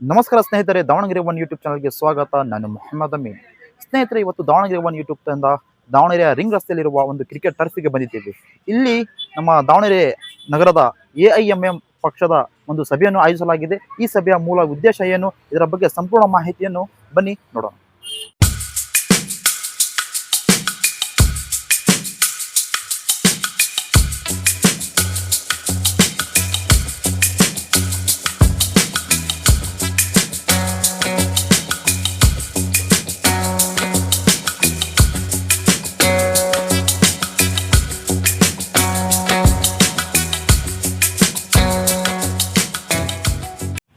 ನಮಸ್ಕಾರ ಸ್ನೇಹಿತರೆ, Davanagere one YouTube ಚಾನಲ್ಗೆ ಸ್ವಾಗತ. ನಾನು ಮೊಹಮ್ಮದ್ ಅಮೀನ್. ಸ್ನೇಹಿತರೆ, ಇವತ್ತು ದಾವಣಗೆರೆ ಒನ್ ಯೂಟ್ಯೂಬ್ ತಂದ ದಾವಣಗೆರೆಯ ರಿಂಗ್ ರಸ್ತೆಯಲ್ಲಿರುವ ಒಂದು ಕ್ರಿಕೆಟ್ ಟರ್ಫಿಗೆ ಬಂದಿದ್ದೇವೆ. ಇಲ್ಲಿ ನಮ್ಮ ದಾವಣಗೆರೆ ನಗರದ ಎಂ ಪಕ್ಷದ ಒಂದು ಸಭೆಯನ್ನು ಆಯೋಜಿಸಲಾಗಿದೆ. ಈ ಸಭೆಯ ಮೂಲ ಉದ್ದೇಶ ಏನು? ಇದರ ಬಗ್ಗೆ ಸಂಪೂರ್ಣ ಮಾಹಿತಿಯನ್ನು ಬನ್ನಿ ನೋಡೋಣ.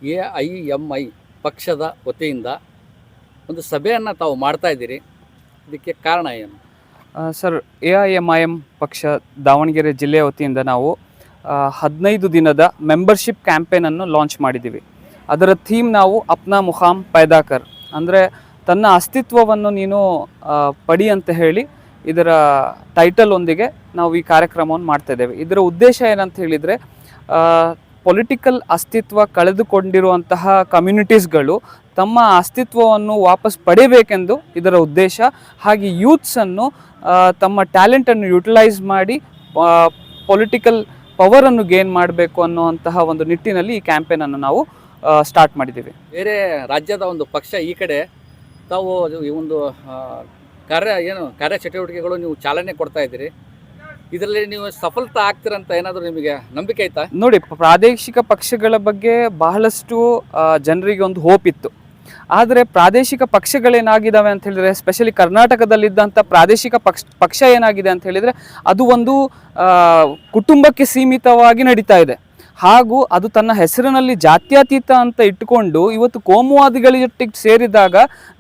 ಎ ಐ ಎಂ ಐ ಪಕ್ಷದ ವತಿಯಿಂದ ಒಂದು ಸಭೆಯನ್ನು ತಾವು ಮಾಡ್ತಾ ಇದ್ದೀರಿ. ಇದಕ್ಕೆ ಕಾರಣ ಏನು? Sir, A I M I M ಪಕ್ಷ ದಾವಣಗೆರೆ ಜಿಲ್ಲೆಯ ವತಿಯಿಂದ ನಾವು ಹದಿನೈದು ದಿನದ ಮೆಂಬರ್ಶಿಪ್ ಕ್ಯಾಂಪೇನನ್ನು ಲಾಂಚ್ ಮಾಡಿದ್ದೀವಿ. ಅದರ ಥೀಮ್ ನಾವು ಅಪ್ನಾ ಮುಖಾಮ್ ಪೈದಾಕರ್. ಅಂದರೆ, ತನ್ನ ಅಸ್ತಿತ್ವವನ್ನು ನೀನು ಪಡಿ ಅಂತ ಹೇಳಿ ಇದರ ಟೈಟಲ್ ಒಂದಿಗೆ ನಾವು ಈ ಕಾರ್ಯಕ್ರಮವನ್ನು ಮಾಡ್ತಾ ಇದ್ದೇವೆ. ಇದರ ಉದ್ದೇಶ ಏನಂತ ಹೇಳಿದರೆ ಪೊಲಿಟಿಕಲ್ ಅಸ್ತಿತ್ವ ಕಳೆದುಕೊಂಡಿರುವಂತಹ ಕಮ್ಯುನಿಟೀಸ್ಗಳು ತಮ್ಮ ಅಸ್ತಿತ್ವವನ್ನು ವಾಪಸ್ ಪಡೆಯಬೇಕೆಂದು ಇದರ ಉದ್ದೇಶ. ಹಾಗೆ ಯೂತ್ಸನ್ನು ತಮ್ಮ ಟ್ಯಾಲೆಂಟನ್ನು ಯುಟಿಲೈಸ್ ಮಾಡಿ ಪೊಲಿಟಿಕಲ್ ಪವರನ್ನು ಗೇನ್ ಮಾಡಬೇಕು ಅನ್ನುವಂತಹ ಒಂದು ನಿಟ್ಟಿನಲ್ಲಿ ಈ ಕ್ಯಾಂಪೇನನ್ನು ನಾವು ಸ್ಟಾರ್ಟ್ ಮಾಡಿದ್ದೀವಿ. ಬೇರೆ ರಾಜ್ಯದ ಒಂದು ಪಕ್ಷ ಈ ಕಡೆ ತಾವು ಈ ಒಂದು ಕಾರ್ಯ ಏನು ಕಾರ್ಯಚಟುವಟಿಕೆಗಳು ನೀವು ಚಾಲನೆ ಕೊಡ್ತಾ ಇದ್ದೀರಿ. ಇದರಲ್ಲಿ ನೀವು ಸಫಲತಾ ಆಗ್ತೀರಂತ ಏನಾದರೂ ನಿಮಗೆ ನಂಬಿಕೆ ಆಯ್ತಾ? ನೋಡಿ, ಪ್ರಾದೇಶಿಕ ಪಕ್ಷಗಳ ಬಗ್ಗೆ ಬಹಳಷ್ಟು ಜನರಿಗೆ ಒಂದು ಹೋಪ್ ಇತ್ತು. ಆದರೆ ಪ್ರಾದೇಶಿಕ ಪಕ್ಷಗಳೇನಾಗಿದ್ದಾವೆ ಅಂತ ಹೇಳಿದ್ರೆ ಸ್ಪೆಷಲಿ ಕರ್ನಾಟಕದಲ್ಲಿದ್ದಂಥ ಪ್ರಾದೇಶಿಕ ಪಕ್ಷ ಪಕ್ಷ ಏನಾಗಿದೆ ಅಂತ ಹೇಳಿದರೆ, ಅದು ಒಂದು ಕುಟುಂಬಕ್ಕೆ ಸೀಮಿತವಾಗಿ ನಡೀತಾ ಇದೆ. ಹಾಗೂ ಅದು ತನ್ನ ಹೆಸರಿನಲ್ಲಿ ಜಾತ್ಯತೀತ ಅಂತ ಇಟ್ಟುಕೊಂಡು ಇವತ್ತು ಕೋಮುವಾದಿಗಳೊಟ್ಟಿಗೆ ಸೇರಿದಾಗ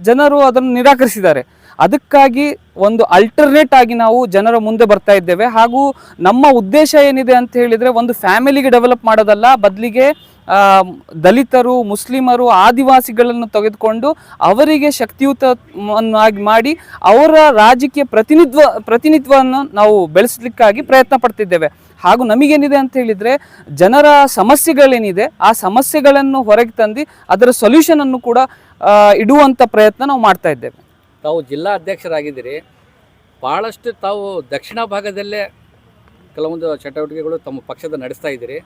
ಜನರು ಅದನ್ನು ನಿರಾಕರಿಸಿದ್ದಾರೆ. ಅದಕ್ಕಾಗಿ ಒಂದು ಅಲ್ಟರ್ನೇಟ್ ಆಗಿ ನಾವು ಜನರ ಮುಂದೆ ಬರ್ತಾ ಇದ್ದೇವೆ. ಹಾಗೂ ನಮ್ಮ ಉದ್ದೇಶ ಏನಿದೆ ಅಂತ ಹೇಳಿದರೆ ಒಂದು ಫ್ಯಾಮಿಲಿಗೆ ಡೆವಲಪ್ ಮಾಡೋದಲ್ಲ, ಬದಲಿಗೆ ದಲಿತರು, ಮುಸ್ಲಿಮರು, ಆದಿವಾಸಿಗಳನ್ನು ತೆಗೆದುಕೊಂಡು ಅವರಿಗೆ ಶಕ್ತಿಯುತವನ್ನಾಗಿ ಮಾಡಿ ಅವರ ರಾಜಕೀಯ ಪ್ರತಿನಿಧಿತ್ವ ಪ್ರತಿನಿಧಿತ್ವವನ್ನು ನಾವು ಬೆಳೆಸಲಿಕ್ಕಾಗಿ ಪ್ರಯತ್ನ ಪಡ್ತಿದ್ದೇವೆ. ಹಾಗೂ ನಮಗೇನಿದೆ ಅಂತ ಹೇಳಿದರೆ ಜನರ ಸಮಸ್ಯೆಗಳೇನಿದೆ, ಆ ಸಮಸ್ಯೆಗಳನ್ನು ಹೊರಗೆ ತಂದು ಅದರ ಸೊಲ್ಯೂಷನನ್ನು ಕೂಡ ಇಡುವಂಥ ಪ್ರಯತ್ನ ನಾವು ಮಾಡ್ತಾ ಇದ್ದೇವೆ. ತಾವು ಜಿಲ್ಲಾ ಅಧ್ಯಕ್ಷರಾಗಿದ್ದೀರಿ ಭಾಳಷ್ಟು ತಾವು ದಕ್ಷಿಣ ಭಾಗದಲ್ಲೇ ಕೆಲವೊಂದು ಚಟುವಟಿಕೆಗಳು ತಮ್ಮ ಪಕ್ಷದ ನಡೆಸ್ತಾ ಇದ್ದೀರಿ.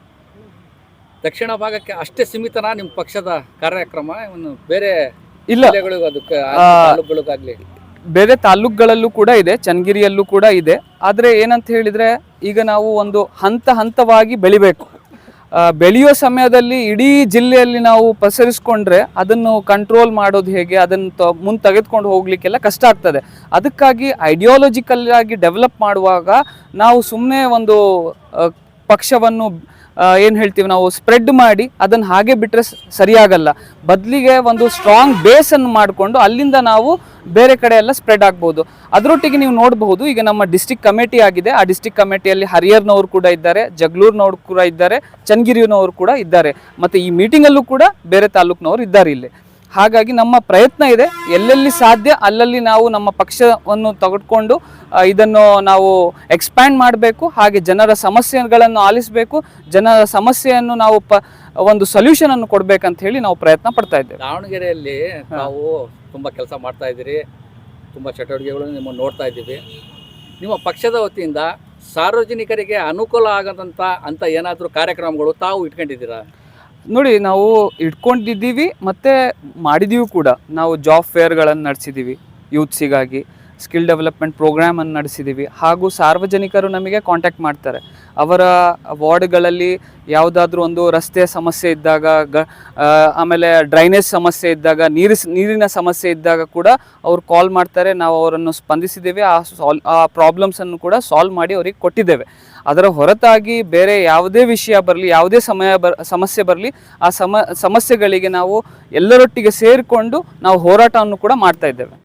ದಕ್ಷಿಣ ಭಾಗಕ್ಕೆ ಅಷ್ಟೇ ಸೀಮಿತನಾ ನಿಮ್ಮ ಪಕ್ಷದ ಕಾರ್ಯಕ್ರಮ ಇನ್ನು ಬೇರೆ ಇಲ್ಲ. ಅದಕ್ಕೆ ತಾಲೂಕುಗಳಿಗಾಗ್ಲಿ ಬೇರೆ ತಾಲೂಕುಗಳಲ್ಲೂ ಕೂಡ ಇದೆ ಚನ್ನಗಿರಿಯಲ್ಲೂ ಕೂಡ ಇದೆ. ಆದರೆ ಏನಂತ ಹೇಳಿದರೆ ಈಗ ನಾವು ಒಂದು ಹಂತ ಹಂತವಾಗಿ ಬೆಳಿಬೇಕು. ಬೆಳೆಯೋ ಸಮಯದಲ್ಲಿ ಇಡೀ ಜಿಲ್ಲೆಯಲ್ಲಿ ನಾವು ಪಸರಿಸ್ಕೊಂಡ್ರೆ ಅದನ್ನು ಕಂಟ್ರೋಲ್ ಮಾಡೋದು ಹೇಗೆ, ಅದನ್ನು ತ, ಮುಂದೆ ತೆಗೆದುಕೊಂಡು ಹೋಗ್ಲಿಕ್ಕೆಲ್ಲ ಕಷ್ಟ ಆಗ್ತದೆ. ಅದಕ್ಕಾಗಿ ಐಡಿಯಾಲಜಿಕಲ್ ಆಗಿ ಡೆವಲಪ್ ಮಾಡುವಾಗ ನಾವು ಸುಮ್ಮನೆ ಒಂದು ಪಕ್ಷವನ್ನು ಏನು ಹೇಳ್ತೀವಿ ನಾವು ಸ್ಪ್ರೆಡ್ ಮಾಡಿ ಅದನ್ನು ಹಾಗೆ ಬಿಟ್ಟರೆ ಸರಿಯಾಗಲ್ಲ. ಬದಲಿಗೆ ಒಂದು ಸ್ಟ್ರಾಂಗ್ ಬೇಸನ್ನು ಮಾಡಿಕೊಂಡು ಅಲ್ಲಿಂದ ನಾವು ಬೇರೆ ಕಡೆ ಎಲ್ಲ ಸ್ಪ್ರೆಡ್ ಆಗ್ಬೋದು. ಅದರೊಟ್ಟಿಗೆ ನೀವು ನೋಡಬಹುದು, ಈಗ ನಮ್ಮ ಡಿಸ್ಟಿಕ್ ಕಮಿಟಿ ಆಗಿದೆ. ಆ ಡಿಸ್ಟಿಕ್ ಕಮಿಟಿಯಲ್ಲಿ ಹರಿಯರ್ನವರು ಕೂಡ ಇದ್ದಾರೆ, ಜಗಳೂರಿನವರು ಕೂಡ ಇದ್ದಾರೆ, ಚನ್ನಗಿರಿನವರು ಕೂಡ ಇದ್ದಾರೆ. ಮತ್ತು ಈ ಮೀಟಿಂಗಲ್ಲೂ ಕೂಡ ಬೇರೆ ತಾಲೂಕಿನವರು ಇದ್ದಾರೆ ಇಲ್ಲಿ. ಹಾಗಾಗಿ ನಮ್ಮ ಪ್ರಯತ್ನ ಇದೆ. ಎಲ್ಲೆಲ್ಲಿ ಸಾಧ್ಯ ಅಲ್ಲಲ್ಲಿ ನಾವು ನಮ್ಮ ಪಕ್ಷವನ್ನು ತೆಗೆದುಕೊಂಡು ಇದನ್ನು ನಾವು ಎಕ್ಸ್ಪ್ಯಾಂಡ್ ಮಾಡಬೇಕು. ಹಾಗೆ ಜನರ ಸಮಸ್ಯೆಗಳನ್ನು ಆಲಿಸಬೇಕು. ಜನರ ಸಮಸ್ಯೆಯನ್ನು ನಾವು ಪ ಒಂದು ಸೊಲ್ಯೂಷನನ್ನು ಕೊಡಬೇಕಂತ ಹೇಳಿ ನಾವು ಪ್ರಯತ್ನ ಪಡ್ತಾ ಇದ್ದೇವೆ. ದಾವಣಗೆರೆಯಲ್ಲಿ ನಾವು ತುಂಬ ಕೆಲಸ ಮಾಡ್ತಾ ಇದ್ದೀರಿ. ತುಂಬ ಚಟುವಟಿಕೆಗಳನ್ನು ನಿಮ್ಮನ್ನು ನೋಡ್ತಾ ಇದ್ದೀವಿ. ನಿಮ್ಮ ಪಕ್ಷದ ವತಿಯಿಂದ ಸಾರ್ವಜನಿಕರಿಗೆ ಅನುಕೂಲ ಆಗದಂಥ ಅಂತ ಏನಾದರೂ ಕಾರ್ಯಕ್ರಮಗಳು ತಾವು ಇಟ್ಕೊಂಡಿದ್ದೀರಾ? ನೋಡಿ, ನಾವು ಇಟ್ಕೊಂಡಿದ್ದೀವಿ, ಮತ್ತು ಮಾಡಿದ್ದೀವಿ ಕೂಡ. ನಾವು ಜಾಬ್ ಫೇರ್ಗಳನ್ನು ನಡೆಸಿದ್ದೀವಿ ಯೂತ್ಸಿಗಾಗಿ ಸ್ಕಿಲ್ ಡೆವಲಪ್ಮೆಂಟ್ ಪ್ರೋಗ್ರಾಮನ್ನು ನಡೆಸಿದ್ದೀವಿ ಹಾಗೂ ಸಾರ್ವಜನಿಕರು ನಮಗೆ ಕಾಂಟ್ಯಾಕ್ಟ್ ಮಾಡ್ತಾರೆ. ಅವರ ವಾರ್ಡ್ಗಳಲ್ಲಿ ಯಾವುದಾದ್ರೂ ಒಂದು ರಸ್ತೆ ಸಮಸ್ಯೆ ಇದ್ದಾಗ, ಗ ಆಮೇಲೆ ಡ್ರೈನೇಜ್ ಸಮಸ್ಯೆ ಇದ್ದಾಗ ನೀರು ನೀರಿನ ಸಮಸ್ಯೆ ಇದ್ದಾಗ ಕೂಡ ಅವರು ಕಾಲ್ ಮಾಡ್ತಾರೆ. ನಾವು ಅವರನ್ನು ಸ್ಪಂದಿಸಿದ್ದೇವೆ. ಆ ಸಾಲ್ ಆ ಪ್ರಾಬ್ಲಮ್ಸನ್ನು ಕೂಡ ಸಾಲ್ವ್ ಮಾಡಿ ಅವ್ರಿಗೆ ಕೊಟ್ಟಿದ್ದೇವೆ. ಅದರ ಹೊರತಾಗಿ ಬೇರೆ ಯಾವುದೇ ವಿಷಯ ಬರಲಿ, ಯಾವುದೇ ಸಮಯ ಬರ್, ಸಮಸ್ಯೆ ಬರಲಿ, ಆ ಸಮ, ಸಮಸ್ಯೆಗಳಿಗೆ ನಾವು ಎಲ್ಲರೊಟ್ಟಿಗೆ ಸೇರಿಕೊಂಡು ನಾವು ಹೋರಾಟವನ್ನು ಕೂಡ ಮಾಡ್ತಾ ಇದ್ದೇವೆ.